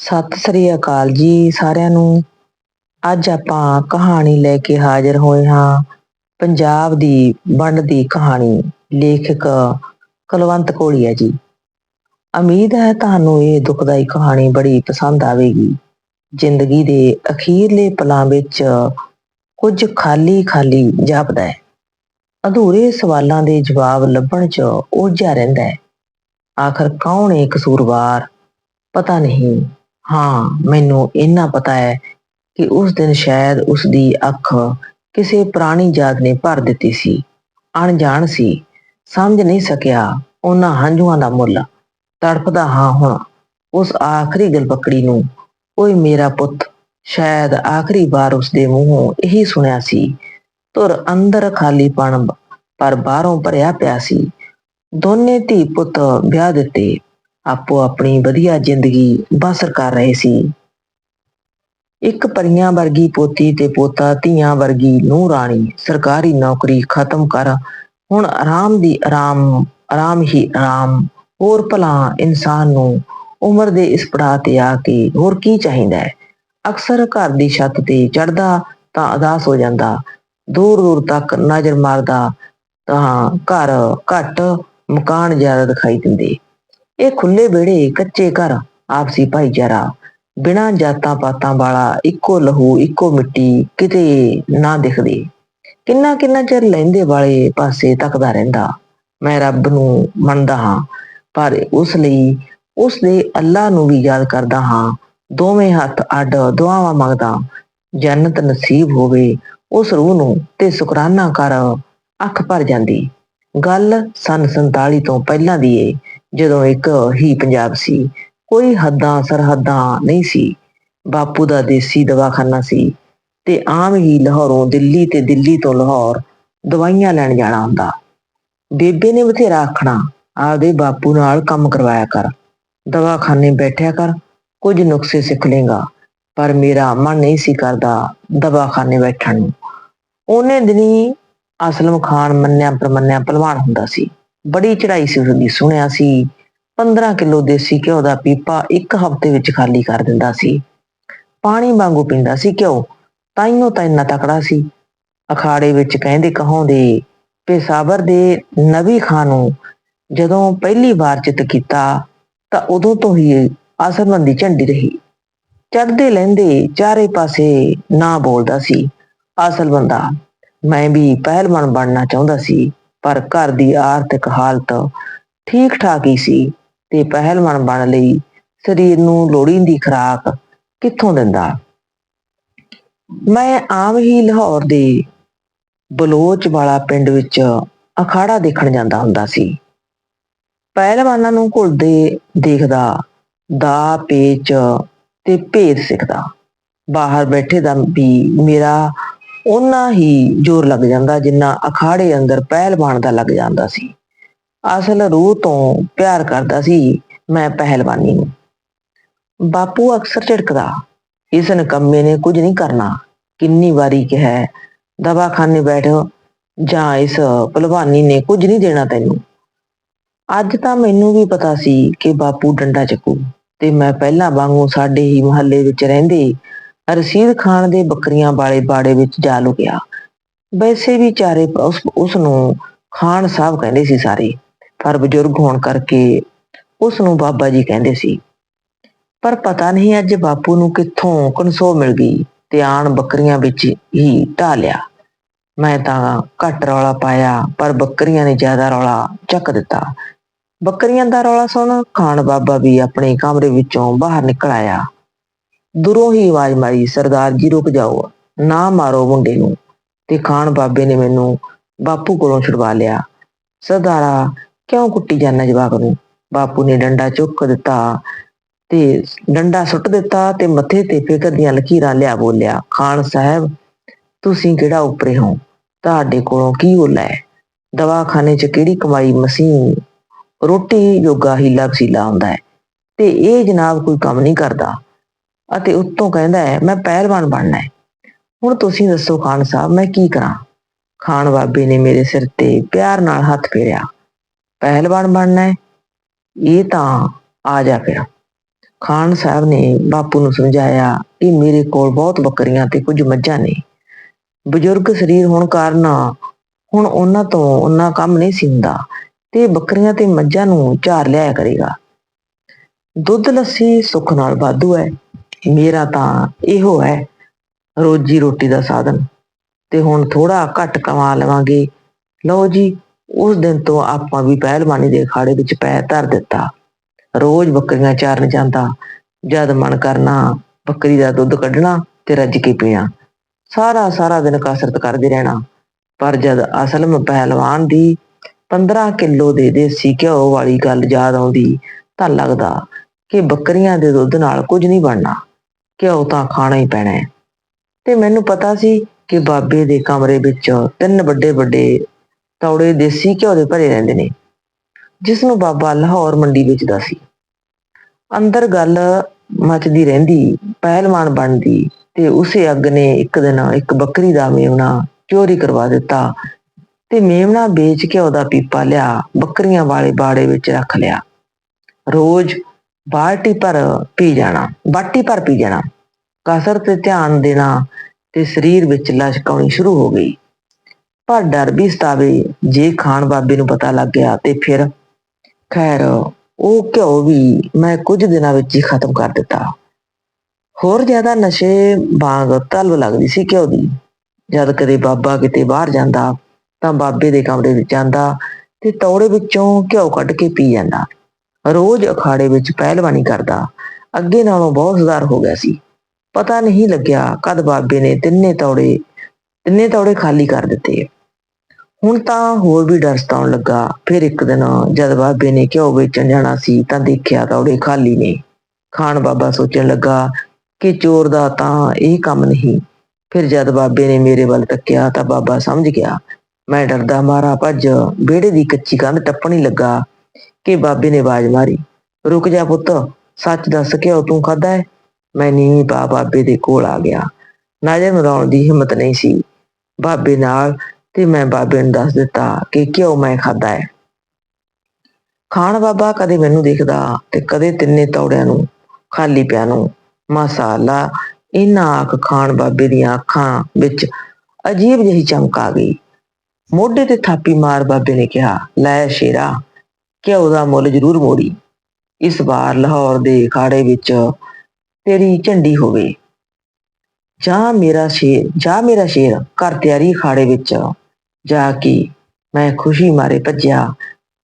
ਸਤਿ ਸ੍ਰੀ ਅਕਾਲ ਜੀ ਸਾਰਿਆਂ ਨੂੰ। ਅੱਜ ਆਪਾਂ ਕਹਾਣੀ ਲੈ ਕੇ ਹਾਜ਼ਰ ਹੋਏ ਹਾਂ। ਪੰਜਾਬ ਦੀ ਵੰਡ ਦੀ ਕਹਾਣੀ, ਲੇਖਕ ਕੁਲਵੰਤ ਕੋਲੀਆ ਜੀ। ਉਮੀਦ ਹੈ ਤੁਹਾਨੂੰ ਇਹ ਦੁਖਦਾਈ ਕਹਾਣੀ ਬੜੀ ਪਸੰਦ ਆਵੇਗੀ। ਜ਼ਿੰਦਗੀ ਦੇ ਅਖੀਰਲੇ ਪਲਾਂ ਵਿੱਚ ਕੁਝ ਖਾਲੀ ਖਾਲੀ ਜਾਪਦਾ ਹੈ। ਅਧੂਰੇ ਸਵਾਲਾਂ ਦੇ ਜਵਾਬ ਲੱਭਣ 'ਚ ਉਲਝਿਆ ਰਹਿੰਦਾ ਹੈ। ਆਖਰ ਕੌਣ ਹੈ ਕਸੂਰਵਾਰ? ਪਤਾ ਨਹੀਂ। ਹਾਂ, ਮੈਨੂੰ ਇੰਨਾ ਪਤਾ ਹੈ ਕਿ ਉਸ ਦਿਨ ਸ਼ਾਇਦ ਉਸ ਦੀ ਅੱਖ ਕਿਸੇ ਪੁਰਾਣੀ ਯਾਦ ਨੇ ਭਰ ਦਿੱਤੀ ਸੀ। ਅਣਜਾਣ ਸੀ। ਸਮਝ ਨਹੀਂ ਸਕਿਆ ਉਹਨਾਂ ਹੰਝੂਆਂ ਦਾ ਮੁੱਲ। ਤੜਫਦਾ ਹਾਂ ਹੁਣ ਉਸ ਆਖਰੀ ਗਲਪਕੜੀ ਨੂੰ। ਕੋਈ ਮੇਰਾ ਪੁੱਤ, ਸ਼ਾਇਦ ਆਖਰੀ ਵਾਰ ਉਸ ਦੇ ਮੂੰਹੋਂ ਇਹੀ ਸੁਣਿਆ ਸੀ। ਤੁਰ ਅੰਦਰ ਖਾਲੀ ਪਣ ਪਰ ਬਾਹਰੋਂ ਭਰਿਆ ਪਿਆ ਸੀ। ਦੋਨੇ ਧੀ ਪੁੱਤ ਵਿਆਹ ਦਿੱਤੇ। ਆਪੋ ਆਪਣੀ ਵਧੀਆ ਜ਼ਿੰਦਗੀ ਬਸਰ ਕਰ ਰਹੇ ਸੀ। ਇੱਕ ਪਰੀਆਂ ਵਰਗੀ ਪੋਤੀ ਤੇ ਪੋਤਾ ਧੀਆਂ ਵਰਗੀ ਨੂੰ ਰਾਣੀ, ਸਰਕਾਰੀ ਨੌਕਰੀ ਖਤਮ ਕਰ, ਹੁਣ ਆਰਾਮ ਦੀ ਆਰਾਮ ਆਰਾਮ ਹੀ ਆਰਾਮ। ਹੋਰ ਭਲਾ ਇਨਸਾਨ ਨੂੰ ਉਮਰ ਦੇ ਇਸ ਪੜਾਅ ਤੇ ਆ ਕੇ ਹੋਰ ਕੀ ਚਾਹੀਦਾ ਹੈ? ਅਕਸਰ ਘਰ ਦੀ ਛੱਤ ਤੇ ਚੜਦਾ ਤਾਂ ਅਦਾਸ ਹੋ ਜਾਂਦਾ। ਦੂਰ ਦੂਰ ਤੱਕ ਨਜ਼ਰ ਮਾਰਦਾ ਤਾਂ ਘਰ ਘੱਟ ਮਕਾਨ ਜ਼ਿਆਦਾ ਦਿਖਾਈ ਦਿੰਦੇ। ਇਹ ਖੁੱਲੇ ਵਿਹੜੇ, ਕੱਚੇ ਘਰ, ਆਪਸੀ ਭਾਈਚਾਰਾ। ਬਿਨਾਂ ਜਾਤਾਂ ਪਾਤਾਂ ਵਾਲਾ ਇੱਕੋ ਲਹੂ, ਇੱਕੋ ਮਿੱਟੀ ਕਿਤੇ ਨਾ ਦਿਖਦੇ। ਕਿੰਨਾ ਕਿੰਨਾ ਚਿਰ ਲੈਂਦੇ ਵਾਲੇ ਪਾਸੇ ਤੱਕਦਾ ਰਹਿੰਦਾ। ਮੈਂ ਰੱਬ ਨੂੰ ਮੰਨਦਾ ਹਾਂ, ਪਰ ਉਸ ਲਈ ਉਸ ਦੇ ਅੱਲਾ ਨੂੰ ਵੀ ਯਾਦ ਕਰਦਾ ਹਾਂ। ਦੋਵੇਂ ਹੱਥ ਅੱਡ ਦੁਆਵਾਂ ਮੰਗਦਾ। ਜੰਨਤ ਨਸੀਬ ਹੋਵੇ, ਉਸ ਰੂਹ ਨੂੰ ਤੇ ਸ਼ੁਕਰਾਨਾ ਕਰ ਅੱਖ ਭਰ ਜਾਂਦੀ। ਗੱਲ ਸਨ 47 ਤੋਂ ਪਹਿਲਾਂ ਦੀ ਏ। ਜਦੋਂ ਇੱਕ ਹੀ ਪੰਜਾਬ ਸੀ, ਕੋਈ ਹੱਦਾਂ ਸਰਹੱਦਾਂ ਨਹੀਂ ਸੀ। ਬਾਪੂ ਦਾ ਦੇਸੀ ਦਵਾਖਾਨਾ ਸੀ ਤੇ ਆਮ ਹੀ ਲਾਹੌਰੋਂ ਦਿੱਲੀ ਤੇ ਦਿੱਲੀ ਤੋਂ ਲਾਹੌਰ ਦਵਾਈਆਂ ਲੈਣ ਜਾਣਾ ਹੁੰਦਾ। ਬੇਬੇ ਨੇ ਬਥੇਰਾ ਆਖਣਾ, ਆਪਦੇ ਬਾਪੂ ਨਾਲ ਕੰਮ ਕਰਵਾਇਆ ਕਰ। ਦਵਾਖਾਨੇ ਬੈਠਿਆ ਕਰ, ਕੁਝ ਨੁਕਸੇ ਸਿੱਖ ਲੇਗਾ। ਪਰ ਮੇਰਾ ਮਨ ਨਹੀਂ ਸੀ ਕਰਦਾ ਦਵਾਖਾਨੇ ਬੈਠਣ ਨੂੰ। ਉਹਨੇ ਦਿਨੀ ਅਸਲਮ ਖਾਨ ਮੰਨਿਆ ਪਰਮੰਨਿਆ ਪਹਿਲਵਾਨ ਹੁੰਦਾ ਸੀ। ਬੜੀ ਚੜਾਈ ਸੀ ਉਸਦੀ ਸੁਣਿਆ ਸੀ। 15 ਕਿਲੋ ਦੇਸੀ ਘਿਓ ਦਾ ਪੀਪਾ ਇੱਕ ਹਫ਼ਤੇ ਵਿੱਚ ਖਾਲੀ ਕਰ ਦਿੰਦਾ ਸੀ। ਪਾਣੀ ਵਾਂਗੂ ਪੀਂਦਾ ਸੀ ਘਿਓ ਤਾਈਓ ਤਾਂ ਇੰਨਾ ਤਕੜਾ ਸੀ। ਅਖਾੜੇ ਵਿੱਚ ਕਹਿੰਦੇ ਕਹਾਉਂਦੇ, ਪੇਸ਼ਾਵਰ ਦੇ ਨਬੀ ਖਾਨ ਨੂੰ ਜਦੋਂ ਪਹਿਲੀ ਵਾਰ ਚਿੱਤ ਕੀਤਾ, ਤਾਂ ਉਦੋਂ ਤੋਂ ਹੀ ਆਸਰਮੰਦੀ ਝੰਡੀ ਰਹੀ। ਚੜਦੇ ਲੈਂਦੇ ਚਾਰੇ ਪਾਸੇ ਨਾ ਬੋਲਦਾ ਸੀ ਅਸਲ ਬੰਦਾ, ਮੈਂ ਵੀ ਪਹਿਲਵਾਨ ਬਣਨਾ ਚਾਹੁੰਦਾ ਸੀ। ਪਰ ਘਰ ਦੀ ਆਰਥਿਕ ਹਾਲਤ ਠੀਕ ਠਾਕ ਹੀ ਸੀ ਤੇ ਪਹਿਲਵਾਨ ਬਣ ਲਈ ਸਰੀਰ ਨੂੰ ਲੋੜੀਂਦੀ ਖੁਰਾਕ ਕਿੱਥੋਂ ਦਿੰਦਾ? ਮੈਂ ਆਮ ਹੀ ਲਾਹੌਰ ਦੇ ਬਲੋਚ ਵਾਲਾ ਪਿੰਡ ਵਿੱਚ ਅਖਾੜਾ ਦੇਖਣ ਜਾਂਦਾ ਹੁੰਦਾ ਸੀ। ਪਹਿਲਵਾਨਾਂ ਨੂੰ ਘੁਲਦੇ ਦੇਖਦਾ, ਦਾ, ਪੇਚ ਤੇ ਭੇਦ ਸਿੱਖਦਾ। ਬਾਹਰ ਬੈਠੇ ਦਾ ਵੀ ਮੇਰਾ ਉਹਨਾਂ ਹੀ ਜ਼ੋਰ ਲੱਗ ਜਾਂਦਾ ਜਿੰਨਾ ਅਖਾੜੇ ਅੰਦਰ ਪਹਿਲਵਾਨ ਦਾ ਲੱਗ ਜਾਂਦਾ ਸੀ। ਅਸਲ ਰੂਹ ਤੋਂ ਪਿਆਰ ਕਰਦਾ ਸੀ, ਮੈਂ ਪਹਿਲਵਾਨੀ ਨੂੰ ਬਾਪੂ ਅਕਸਰ ਝਿੜਕਦਾ, ਇਸ ਨਕੰਮੇ ਨੇ ਕੁਝ ਨਹੀਂ ਕਰਨਾ। ਕਿੰਨੀ ਵਾਰੀ ਕਿਹਾ, ਦਵਾਖਾਨੇ ਬੈਠ, ਜਾਂ ਇਸ ਪਹਿਲਵਾਨੀ ਨੇ ਕੁਝ ਨਹੀਂ ਦੇਣਾ ਤੈਨੂੰ। ਅੱਜ ਤਾਂ ਮੈਨੂੰ ਵੀ ਪਤਾ ਸੀ ਕਿ ਬਾਪੂ ਡੰਡਾ ਚੱਕੂ, ਤੇ ਮੈਂ ਪਹਿਲਾਂ ਵਾਂਗੂ ਸਾਡੇ ਹੀ ਮੁਹੱਲੇ ਵਿੱਚ ਰਹਿੰਦੇ ਰਸੀਦ ਖਾਨ ਦੇ ਬੱਕਰੀਆਂ ਵਾਲੇ ਬਾੜੇ ਵਿੱਚ ਜਾ ਲੁਕਿਆ। ਵੈਸੇ ਵੀ ਚਾਰੇ ਉਸ, ਨੂੰ ਖਾਨ ਸਾਹਿਬ ਕਹਿੰਦੇ ਸੀ ਸਾਰੇ ਪਰ ਬਜ਼ੁਰਗ ਹੋਣ ਕਰਕੇ ਉਸ ਨੂੰ ਬਾਬਾ ਜੀ ਕਹਿੰਦੇ ਸੀ। ਪਰ ਪਤਾ ਨਹੀਂ ਅੱਜ ਬਾਪੂ ਨੂੰ ਕਿੱਥੋਂ ਕਨਸੋ ਮਿਲ ਗਈ ਤੇ ਆਣ ਬੱਕਰੀਆਂ ਵਿੱਚ ਹੀ ਢਾ ਲਿਆ। ਮੈਂ ਤਾਂ ਘੱਟ ਰੌਲਾ ਪਾਇਆ ਪਰ ਬੱਕਰੀਆਂ ਨੇ ਜ਼ਿਆਦਾ ਰੌਲਾ ਚੱਕ ਦਿੱਤਾ। ਬੱਕਰੀਆਂ ਦਾ ਰੌਲਾ ਸੁਣ ਖਾਨ ਬਾਬਾ ਵੀ ਆਪਣੇ ਕਮਰੇ ਵਿੱਚੋਂ ਬਾਹਰ ਨਿਕਲ ਆਇਆ। ਦੂਰੋਂ ਹੀ ਆਵਾਜ਼ ਮਾਰੀ, ਸਰਦਾਰ ਜੀ, ਰੁਕ ਜਾਓ। ਨਾ ਮਾਰੋ ਮੁੰਡੇ ਨੂੰ। ਤੇ ਖਾਨ ਬਾਬੇ ਨੇ ਮੈਨੂੰ ਬਾਪੂ ਕੋਲੋਂ ਛੁਡਵਾ ਲਿਆ। ਸਰਦਾਰਾ, ਕਿਉਂ ਕੁੱਟੀ ਜਾਂਦਾ ਜਵਾਕ ਨੂੰ? ਬਾਪੂ ਨੇ ਡੰਡਾ ਚੁੱਕ ਦਿੱਤਾ ਤੇ ਡੰਡਾ ਸੁੱਟ ਦਿੱਤਾ ਤੇ ਮੱਥੇ ਤੇ ਫਿਕਰ ਦੀਆਂ ਲਕੀਰਾਂ ਲਿਆ ਬੋਲਿਆ, ਖਾਨ ਸਾਹਿਬ, ਤੁਸੀਂ ਕਿਹੜਾ ਉਪਰੇ ਹੋ? ਤੁਹਾਡੇ ਕੋਲੋਂ ਕੀ ਹੋਲਾ ਹੈ? ਦਵਾਖਾਨੇ 'ਚ ਕਿਹੜੀ ਕਮਾਈ ਮਸੀਹ ਰੋਟੀ ਯੋਗਾ ਹੀਲਾ ਵਸੀਲਾ ਹੁੰਦਾ ਹੈ ਤੇ ਇਹ ਜਨਾਬ ਕੋਈ ਕੰਮ ਨਹੀਂ ਕਰਦਾ। ਅਤੇ ਉੱਤੋਂ ਕਹਿੰਦਾ ਹੈ, ਮੈਂ ਪਹਿਲਵਾਨ ਬਣਨਾ ਹੈ। ਹੁਣ ਤੁਸੀਂ ਦੱਸੋ ਖਾਨ ਸਾਹਿਬ, ਮੈਂ ਕੀ ਕਰਾਂ? ਖਾਨ ਬਾਬੇ ਨੇ ਮੇਰੇ ਸਿਰ ਤੇ ਪਿਆਰ ਨਾਲ ਹੱਥ ਫੇਰਿਆ। ਪਹਿਲਵਾਨ ਬਣਨਾ ਹੈ? ਇਹ ਤਾਂ ਆ ਜਾ ਫਿਰ ਖਾਨ ਸਾਹਿਬ ਨੇ ਬਾਪੂ ਨੂੰ ਸਮਝਾਇਆ ਕਿ ਮੇਰੇ ਕੋਲ ਬਹੁਤ ਬੱਕਰੀਆਂ ਤੇ ਕੁਝ ਮੱਝਾਂ ਨੇ। ਬਜ਼ੁਰਗ ਸਰੀਰ ਹੋਣ ਕਾਰਨ ਹੁਣ ਉਹਨਾਂ ਤੋਂ ਉਹਨਾਂ ਕੰਮ ਨਹੀਂ ਸੀ ਹੁੰਦਾ ਤੇ ਬੱਕਰੀਆਂ ਤੇ ਮੱਝਾਂ ਨੂੰ ਝਾਰ ਲਿਆਇਆ ਕਰੇਗਾ। ਦੁੱਧ ਲੱਸੀ ਸੁੱਖ ਨਾਲ ਵਾਧੂ ਹੈ। ਮੇਰਾ ਤਾਂ ਇਹੋ ਹੈ, ਰੋਜੀ ਰੋਟੀ ਦਾ ਸਾਧਨ। ਤੇ ਹੁਣ ਥੋੜਾ ਘੱਟ ਕਮਾ ਲਵਾਂਗੇ। ਲਓ ਜੀ, ਉਸ ਦਿਨ ਤੋਂ ਆਪਾਂ ਵੀ ਪਹਿਲਵਾਨੀ ਦੇ ਅਖਾੜੇ ਵਿੱਚ ਪੈ ਧਰ ਦਿੱਤਾ। ਰੋਜ਼ ਬੱਕਰੀਆਂ ਚਾਰਨ ਜਾਂਦਾ। ਜਦ ਮਨ ਕਰਨਾ ਬੱਕਰੀ ਦਾ ਦੁੱਧ ਕੱਢਣਾ ਤੇ ਰੱਜ ਕੇ ਪੀਣਾ। ਸਾਰਾ ਸਾਰਾ ਦਿਨ ਕਸਰਤ ਕਰਦੇ ਰਹਿਣਾ। ਪਰ ਜਦ ਅਸਲਮ ਪਹਿਲਵਾਨ ਦੀ 15 ਕਿਲੋ ਦੇ ਦੇਸੀ ਘਿਓ ਵਾਲੀ ਗੱਲ ਯਾਦ ਆਉਂਦੀ ਤਾਂ ਲੱਗਦਾ ਕਿ ਬੱਕਰੀਆਂ ਦੇ ਦੁੱਧ ਨਾਲ ਕੁਝ ਨਹੀਂ ਬਣਨਾ। ਘਿਓ ਤਾਂ ਖਾਣਾ ਹੀ ਪੈਣਾ ਹੈ। ਤੇ ਮੈਨੂੰ ਪਤਾ ਸੀ ਕਿ ਬਾਬੇ ਦੇ ਕਮਰੇ ਵਿੱਚ ਤਿੰਨ ਵੱਡੇ ਵੱਡੇ ਤੌੜੇ ਦੇਸੀ ਘਿਓ ਦੇ ਭਰੇ ਰਹਿੰਦੇ ਨੇ ਜਿਸ ਨੂੰ ਬਾਬਾ ਲਾਹੌਰ ਮੰਡੀ ਵੇਚਦਾ ਸੀ। ਅੰਦਰ ਗੱਲ ਮੱਚਦੀ ਰਹਿੰਦੀ, ਪਹਿਲਵਾਨ ਬਣਦੀ ਤੇ ਉਸੇ ਅੱਗ ਨੇ ਇੱਕ ਦਿਨ ਇੱਕ ਬੱਕਰੀ ਦਾ ਮੇਮਣਾ ਚੋਰੀ ਕਰਵਾ ਦਿੱਤਾ ਤੇ ਮੇਮਣਾ ਵੇਚ ਕੇ ਉਹਦਾ ਪੀਪਾ ਲਿਆ, ਬੱਕਰੀਆਂ ਵਾਲੇ ਬਾੜੇ ਵਿੱਚ ਰੱਖ ਲਿਆ। ਰੋਜ਼ ਬਾਲਟੀ ਭਰ ਪੀ ਜਾਣਾ, ਬਾਟੀ ਭਰ ਪੀ ਜਾਣਾ। ਕਸਰ ਤੇ ਧਿਆਨ ਦੇਣਾ ਤੇ ਸਰੀਰ ਵਿੱਚ ਲਸ਼ਕਉਣੀ ਸ਼ੁਰੂ ਹੋ ਗਈ। ਪਰ ਡਰ ਵੀ ਸਤਾਵੇ, ਜੇ ਖਾਨ ਬਾਬੇ ਨੂੰ ਪਤਾ ਲੱਗ ਗਿਆ ਤੇ ਫਿਰ ਖੈਰ, ਉਹ ਘਿਓ ਵੀ ਮੈਂ ਕੁਝ ਦਿਨਾਂ ਵਿੱਚ ਹੀ ਖਤਮ ਕਰ ਦਿੱਤਾ। ਹੋਰ ਜ਼ਿਆਦਾ ਨਸ਼ੇ ਵਾਂਗ ਤਲਬ ਲੱਗਦੀ ਸੀ ਘਿਓ ਦੀ। ਜਦ ਕਦੇ ਬਾਬਾ ਕਿਤੇ ਬਾਹਰ ਜਾਂਦਾ, ਤਾਂ ਬਾਬੇ ਦੇ ਕਮਰੇ ਵਿੱਚ ਜਾਂਦਾ ਤੇ ਤੌੜੇ ਵਿੱਚੋਂ ਘਿਓ ਕੱਢ ਕੇ ਪੀ ਜਾਂਦਾ। ਰੋਜ਼ ਅਖਾੜੇ ਵਿੱਚ ਪਹਿਲਵਾਨੀ ਕਰਦਾ। ਅੱਗੇ ਨਾਲੋਂ ਬਹੁਤ ਸੁਧਾਰ ਹੋ ਗਿਆ ਸੀ। ਪਤਾ ਨਹੀਂ ਲੱਗਿਆ ਕਦ ਬਾਬੇ ਨੇ ਤਿੰਨੇ ਤੌੜੇ ਤਿੰਨੇ ਤੌੜੇ ਖਾਲੀ ਕਰ ਦਿੱਤੇ। ਹੁਣ ਤਾਂ ਹੋਰ ਵੀ ਡਰ ਸਤਾਉਣ ਲੱਗਾ। ਫਿਰ ਇੱਕ ਦਿਨ ਜਦ ਬਾਬੇ ਨੇ ਘਿਓ ਵੇਚਣ ਜਾਣਾ ਸੀ ਤਾਂ ਦੇਖਿਆ ਤੌੜੇ ਖਾਲੀ ਨੇ। ਖਾਨ ਬਾਬਾ ਸੋਚਣ ਲੱਗਾ ਕਿ ਚੋਰ ਦਾ ਤਾਂ ਇਹ ਕੰਮ ਨਹੀਂ। ਫਿਰ ਜਦ ਬਾਬੇ ਨੇ ਮੇਰੇ ਵੱਲ ਤੱਕਿਆ ਤਾਂ ਬਾਬਾ ਸਮਝ ਗਿਆ। ਮੈਂ ਡਰਦਾ ਮਾਰਾ ਭੱਜ, ਵਿਹੜੇ ਦੀ ਕੱਚੀ ਕੰਧ ਟੱਪਣੀ ਲੱਗਾ। ਕਿ ਬਾਬੇ ਨੇ ਆਵਾਜ਼ ਮਾਰੀ, ਰੁਕ ਜਾ ਪੁੱਤ, ਸੱਚ ਦੱਸ ਕਿਉਂ ਤੂੰ ਖਾਦਾ ਹੈ? ਮੈਂ ਨੀਵੀਂ ਪਾ ਬਾਬੇ ਦੇ ਕੋਲ ਆ ਗਿਆ। ਨਾਜ਼ਰ ਮਰਾਉਣ ਦੀ ਹਿੰਮਤ ਨਹੀਂ ਸੀ। ਬਾਬੇ ਨਾਲ ਤੇ ਮੈਂ ਬਾਬੇ ਨੂੰ ਦੱਸ ਦਿੱਤਾ ਕਿ ਕਿਉਂ ਮੈਂ ਖਾਦਾ ਹੈ। ਖਾਣ ਬਾਬਾ ਕਦੇ ਮੈਨੂੰ ਦੇਖਦਾ ਤੇ ਕਦੇ ਤਿੰਨੇ ਤੌੜਿਆਂ ਨੂੰ, ਖਾਲੀ ਪਿਆ ਨੂੰ। ਮਸਾਲਾ ਇਹਨਾਂ ਆਖ ਖਾਣ ਬਾਬੇ ਦੀਆਂ ਅੱਖਾਂ ਵਿੱਚ ਅਜੀਬ ਜਿਹੀ ਚਮਕ ਆ ਗਈ। ਮੋਢੇ ਤੇ ਥਾਪੀ ਮਾਰ ਬਾਬੇ ਨੇ ਕਿਹਾ, ਲੈ ਸ਼ੇਰਾ ਘਿਓ ਦਾ ਮੁੱਲ ਜ਼ਰੂਰ ਮੋੜੀ। ਇਸ ਵਾਰ ਲਾਹੌਰ ਦੇ ਖਾੜੇ ਵਿੱਚ ਤੇਰੀ ਝੰਡੀ ਹੋਵੇ। ਜਾਂ ਮੇਰਾ ਸ਼ੇਰ, ਜਾਂ ਮੇਰਾ ਸ਼ੇਰ, ਘਰ ਤਿਆਰੀ ਖਾੜੇ ਵਿੱਚ। ਜਾ ਕੇ ਮੈਂ ਖੁਸ਼ੀ ਮਾਰੇ ਭੱਜਿਆ,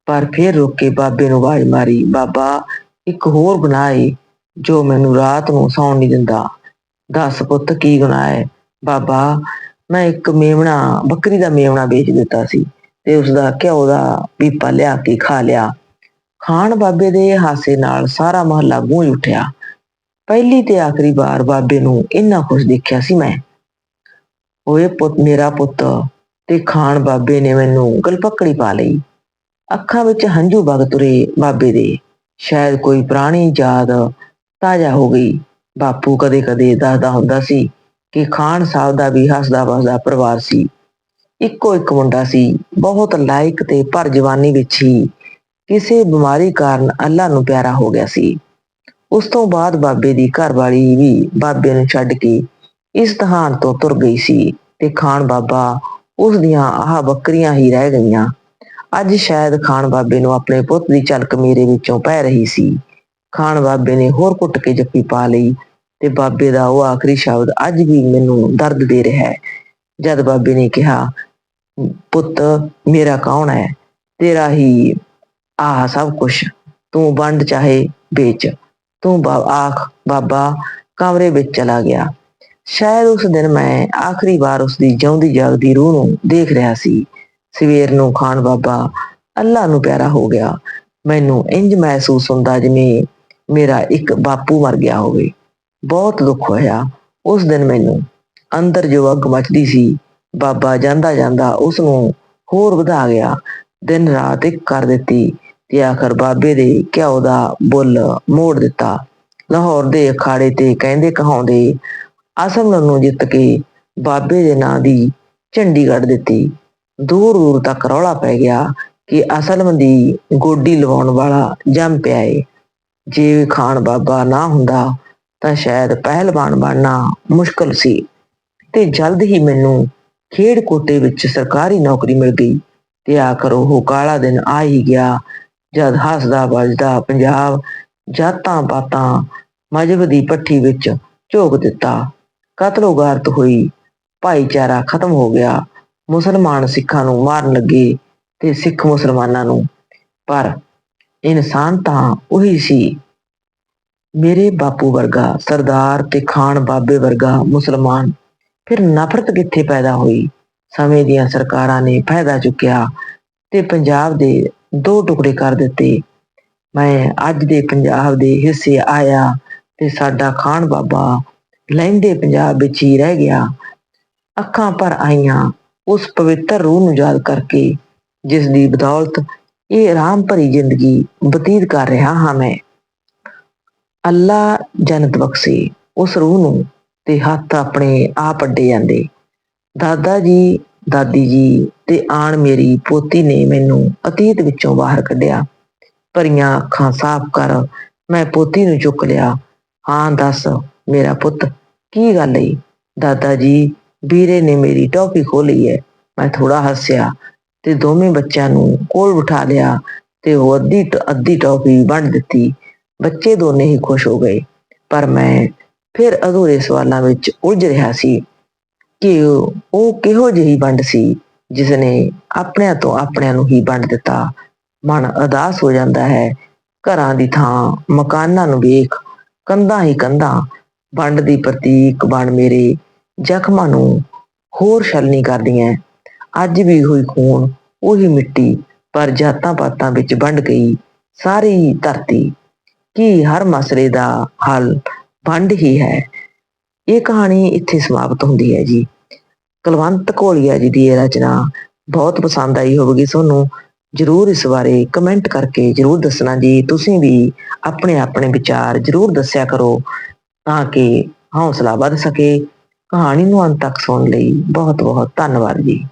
ਪਰ ਫਿਰ ਰੁਕ ਕੇ ਬਾਬੇ ਨੂੰ ਆਵਾਜ਼ ਮਾਰੀ, ਬਾਬਾ, ਇੱਕ ਹੋਰ ਗੁਨਾਹ ਏ ਜੋ ਮੈਨੂੰ ਰਾਤ ਨੂੰ ਸੌਣ ਨਹੀਂ ਦਿੰਦਾ। ਦੱਸ ਪੁੱਤ, ਕੀ ਗੁਨਾਹ ਹੈ ਬਾਬਾ, ਮੈਂ ਇੱਕ ਮੇਮਣਾ ਬੱਕਰੀ ਦਾ ਮੇਮਣਾ ਵੇਚ ਦਿੱਤਾ ਸੀ। ਤੇ ਉਸ ਦਾ ਘਿਓ ਦਾ ਪੀਪਾ ਲਿਆ ਕੇ ਖਾ ਲਿਆ। ਖਾਨ ਬਾਬੇ ਦੇ ਹਾਸੇ ਨਾਲ ਸਾਰਾ ਮਹੱਲਾ ਗੂੰਜ ਉੱਠਿਆ। ਪਹਿਲੀ ਤੇ ਆਖਰੀ ਵਾਰ ਬਾਬੇ ਨੂੰ ਇੰਨਾ ਖੁਸ਼ ਦੇਖਿਆ ਸੀ ਮੈਂ। ਓਏ ਪੁੱਤ, ਮੇਰਾ ਪੁੱਤ, ਤੇ ਖਾਨ ਬਾਬੇ ਨੇ ਮੈਨੂੰ ਗਲਪਕੜੀ ਪਾ ਲਈ। ਅੱਖਾਂ ਵਿੱਚ ਹੰਝੂ ਵਗ ਤੁਰੇ ਬਾਬੇ ਦੇ। ਸ਼ਾਇਦ ਕੋਈ ਪੁਰਾਣੀ ਯਾਦ ਤਾਜ਼ਾ ਹੋ ਗਈ। ਬਾਪੂ ਕਦੇ-ਕਦੇ ਦੱਸਦਾ ਹੁੰਦਾ ਸੀ ਕਿ ਖਾਨ ਸਾਹਿਬ ਦਾ ਵੀ ਹੱਸਦਾ ਵਸਦਾ ਪਰਿਵਾਰ ਸੀ। ਇੱਕੋ ਇੱਕ ਮੁੰਡਾ ਸੀ, ਬਹੁਤ ਲਾਇਕ ਤੇ ਭਰ ਜਵਾਨੀ ਵਿੱਚ ਹੀ ਕਿਸੇ ਬਿਮਾਰੀ ਕਾਰਨ ਅੱਲਾ ਨੂੰ ਪਿਆਰਾ ਹੋ ਗਿਆ ਸੀ। ਉਸ ਤੋਂ ਬਾਅਦ ਬਾਬੇ ਦੀ ਘਰਵਾਲੀ ਵੀ ਬਾਬੇ ਨੂੰ ਛੱਡ ਕੇ ਇਸ ਤਹਾਨ ਤੋਂ ਤੁਰ ਗਈ ਸੀ ਤੇ ਖਾਨ ਬਾਬਾ ਉਸ ਦੀਆਂ ਆਹ ਬੱਕਰੀਆਂ ਹੀ ਰਹਿ ਗਈਆਂ। ਅੱਜ ਸ਼ਾਇਦ ਖਾਨ ਬਾਬੇ ਨੂੰ ਆਪਣੇ ਪੁੱਤ ਦੀ ਝਲਕ ਮੇਰੇ ਵਿੱਚੋਂ ਪੈ ਰਹੀ ਸੀ। ਖਾਨ ਬਾਬੇ ਨੇ ਹੋਰ ਕੁੱਟ ਕੇ ਜੱਫੀ ਪਾ ਲਈ ਤੇ ਬਾਬੇ ਦਾ ਉਹ ਆਖਰੀ ਸ਼ਬਦ ਅੱਜ ਵੀ ਮੈਨੂੰ ਦਰਦ ਦੇ ਰਿਹਾ ਹੈ। ਜਦ ਬਾਬੇ ਨੇ ਕਿਹਾ ਪੁੱਤ, ਮੇਰਾ ਕੌਣ ਹੈ? ਤੇਰਾ ਹੀ ਆਹ ਸਭ ਕੁਛ ਤੂੰ ਵੰਡ ਚਾਹੇ ਵੇਚ। ਤੂੰ ਆਖ, ਬਾਬਾ, ਕਮਰੇ ਵਿੱਚ ਚਲਾ ਗਿਆ। ਸ਼ਾਇਦ ਉਸ ਦਿਨ ਮੈਂ ਆਖਰੀ ਵਾਰ ਉਸ ਦੀ ਜਿਉਂਦੀ ਜਾਗਦੀ ਰੂਹ ਨੂੰ ਦੇਖ ਰਿਹਾ ਸੀ। ਸਵੇਰ ਨੂੰ ਖਾਨ ਬਾਬਾ ਅੱਲਾ ਨੂੰ ਪਿਆਰਾ ਹੋ ਗਿਆ। ਮੈਨੂੰ ਇੰਜ ਮਹਿਸੂਸ ਹੁੰਦਾ ਜਿਵੇਂ ਮੇਰਾ ਇੱਕ ਬਾਪੂ ਮਰ ਗਿਆ ਹੋਵੇ। ਬਹੁਤ ਦੁੱਖ ਹੋਇਆ। ਉਸ ਦਿਨ ਮੈਨੂੰ ਅੰਦਰ ਜੋ ਅੱਗ ਮੱਚਦੀ ਸੀ ਬਾਬਾ ਜਾਂਦਾ ਜਾਂਦਾ ਉਸ ਨੂੰ ਹੋਰ ਵਧਾ ਗਿਆ। ਦਿਨ ਰਾਤ ਇੱਕ ਕਰ ਦਿੱਤੀ ਤੇ ਆਖਰ ਬਾਬੇ ਦੇ ਘਿਓ ਦਾ ਬੁੱਲ ਮੋੜ ਦਿੱਤਾ। ਲਾਹੌਰ ਦੇ ਅਖਾੜੇ ਤੇ ਕਹਿੰਦੇ ਕਹਾਉਂਦੇ ਅਸਮ ਨੂੰ ਜਿੱਤ ਕੇ ਬਾਬੇ ਦੇ ਨਾਂ ਦੀ ਝੰਡੀ ਕੱਢ ਦਿੱਤੀ। ਦੂਰ ਦੂਰ ਤੱਕ ਰੌਲਾ ਪੈ ਗਿਆ ਕਿ ਅਸਲਮ ਦੀ ਗੋਡੀ ਲਵਾਉਣ ਵਾਲਾ ਜੰਮ ਪਿਆ ਏ। ਜੇ ਖਾਨ ਬਾਬਾ ਨਾ ਹੁੰਦਾ ਤਾਂ ਸ਼ਾਇਦ ਪਹਿਲਵਾਨ ਬਣਨਾ ਮੁਸ਼ਕਲ ਸੀ। ਤੇ ਜਲਦ ਹੀ ਮੈਨੂੰ ਖੇਡ ਕੋਟੇ ਵਿੱਚ ਸਰਕਾਰੀ ਨੌਕਰੀ ਮਿਲ ਗਈ ਤੇ ਆਖਰ ਉਹ ਕਾਲਾ ਦਿਨ ਆ ਹੀ ਗਿਆ, ਜਦ ਹੱਸਦਾ ਵੱਜਦਾ ਪੰਜਾਬ ਜਾਤਾਂ ਪਾਤਾਂ ਮਜਬ ਦੀ ਪੱਠੀ ਵਿੱਚ ਝੋਕ ਦਿੱਤਾ। ਕਤਲੋਗਾਰਤ ਹੋਈ, ਭਾਈਚਾਰਾ ਖਤਮ ਹੋ ਗਿਆ। ਮੁਸਲਮਾਨ ਸਿੱਖਾਂ ਨੂੰ ਮਾਰਨ ਲੱਗੇ ਤੇ ਸਿੱਖ ਮੁਸਲਮਾਨਾਂ ਨੂੰ। ਪਰ ਇਨਸਾਨ ਤਾਂ ਉਹੀ ਸੀ। ਮੇਰੇ ਬਾਪੂ ਵਰਗਾ ਸਰਦਾਰ ਤੇ ਖਾਨ ਬਾਬੇ ਵਰਗਾ ਮੁਸਲਮਾਨ ਫਿਰ ਨਫ਼ਰਤ ਕਿੱਥੇ ਪੈਦਾ ਹੋਈ? ਸਮੇਂ ਦੀਆਂ ਸਰਕਾਰਾਂ ਨੇ ਫਾਇਦਾ ਚੁੱਕਿਆ ਤੇ ਪੰਜਾਬ ਦੇ ਦੋ ਟੁਕੜੇ ਕਰ ਦਿੱਤੇ। ਮੈਂ ਅੱਜ ਦੇ ਪੰਜਾਬ ਦੇ ਹਿੱਸੇ ਆਇਆ ਤੇ ਸਾਡਾ ਖਾਨ ਬਾਬਾ ਲਹਿੰਦੇ ਪੰਜਾਬ ਵਿੱਚ ਹੀ ਰਹਿ ਗਿਆ। ਅੱਖਾਂ ਪਰ ਆਈਆਂ ਉਸ ਪਵਿੱਤਰ ਰੂਹ ਨੂੰ ਯਾਦ ਕਰਕੇ, ਜਿਸ ਦੀ ਬਦੌਲਤ ਇਹ ਆਰਾਮ ਭਰੀ ਜ਼ਿੰਦਗੀ ਬਤੀਤ ਕਰ ਰਿਹਾ ਹਾਂ ਮੈਂ। ਅੱਲਾ ਜਨਤ ਬਖਸ਼ੇ ਉਸ ਰੂਹ ਨੂੰ। ਤੇ ਹੱਥ ਆਪਣੇ ਆਪ ਅੱਡੇ ਜਾਂਦੇ। ਦਾਦਾ ਜੀ, ਦਾਦੀ ਜੀ ਤੇ ਆਣ ਮੇਰੀ ਪੋਤੀ ਨੇ ਮੈਨੂੰ ਅਤੀਤ ਵਿੱਚੋਂ ਬਾਹਰ ਕੱਢਿਆ। ਭਰੀਆਂ ਅੱਖਾਂ ਸਾਫ਼ ਕਰ ਮੈਂ ਪੋਤੀ ਨੂੰ ਚੁੱਕ ਲਿਆ। ਹਾਂ, ਦੱਸ ਮੇਰਾ ਪੁੱਤ, ਕੀ ਗੱਲ ਈ ਦਾਦਾ ਜੀ, ਵੀਰੇ ਨੇ ਮੇਰੀ ਟੋਪੀ ਖੋਲੀ ਹੈ ਮੈਂ ਥੋੜਾ ਹੱਸਿਆ ਤੇ ਦੋਵੇਂ ਬੱਚਿਆਂ ਨੂੰ ਕੋਲ ਬਿਠਾ ਲਿਆ ਤੇ ਉਹ ਅੱਧੀ ਅੱਧੀ ਟੋਪੀ ਵੰਡ ਦਿੱਤੀ। ਬੱਚੇ ਦੋਨੇ ਹੀ ਖੁਸ਼ ਹੋ ਗਏ। ਪਰ ਮੈਂ ਫਿਰ ਅਧੂਰੇ ਸਵਾਲਾਂ ਵਿੱਚ ਉਲਝ ਰਿਹਾ ਸੀ ਕਿ ਉਹ ਕਿਹੋ ਜਿਹੀ ਵੰਡ ਸੀ ਜਿਸ ਨੇ ਆਪਣਿਆਂ ਤੋਂ ਆਪਣਿਆਂ ਨੂੰ ਹੀ ਵੰਡ ਦਿੱਤਾ। ਮਨ ਅਦਾਸ ਹੋ ਜਾਂਦਾ ਹੈ। ਘਰਾਂ ਦੀ ਥਾਂ, ਮਕਾਨਾਂ ਨੂੰ ਵੇਖ, ਕੰਧਾਂ ਹੀ ਕੰਧਾਂ, ਵੰਡ ਦੀ ਪ੍ਰਤੀਕ ਬਣ ਮੇਰੇ ਜ਼ਖਮਾਂ ਨੂੰ ਹੋਰ ਛਲਨੀ ਕਰਦੀਆਂ। ਅੱਜ ਵੀ ਹੋਈ ਖੂਨ, ਉਹੀ ਮਿੱਟੀ, ਪਰ ਜਾਤਾਂ ਪਾਤਾਂ ਵਿੱਚ ਵੰਡ ਗਈ ਸਾਰੀ ਧਰਤੀ। ਕੀ ਹਰ ਮਸਲੇ ਦਾ ਹੱਲ ਵੰਡ ਹੀ ਹੈ। ਇਹ ਕਹਾਣੀ ਇੱਥੇ ਸਮਾਪਤ ਹੁੰਦੀ ਹੈ ਜੀ। ਕੁਲਵੰਤ ਘੋਲੀਆ ਜੀ ਦੀ ਇਹ ਰਚਨਾ ਬਹੁਤ ਪਸੰਦ ਆਈ ਹੋਵੇਗੀ। ਤੁਹਾਨੂੰ ਜਰੂਰ ਇਸ ਬਾਰੇ ਕਮੈਂਟ ਕਰਕੇ ਜਰੂਰ ਦੱਸਣਾ ਜੀ। ਤੁਸੀਂ ਵੀ ਆਪਣੇ ਆਪਣੇ ਵਿਚਾਰ ਜਰੂਰ ਦੱਸਿਆ ਕਰੋ ਤਾਂ ਕਿ ਹੌਸਲਾ ਵੱਧ ਸਕੇ। ਕਹਾਣੀ ਨੂੰ ਅੰਤ ਤੱਕ ਸੁਣਨ ਲਈ ਬਹੁਤ ਬਹੁਤ ਧੰਨਵਾਦ ਜੀ।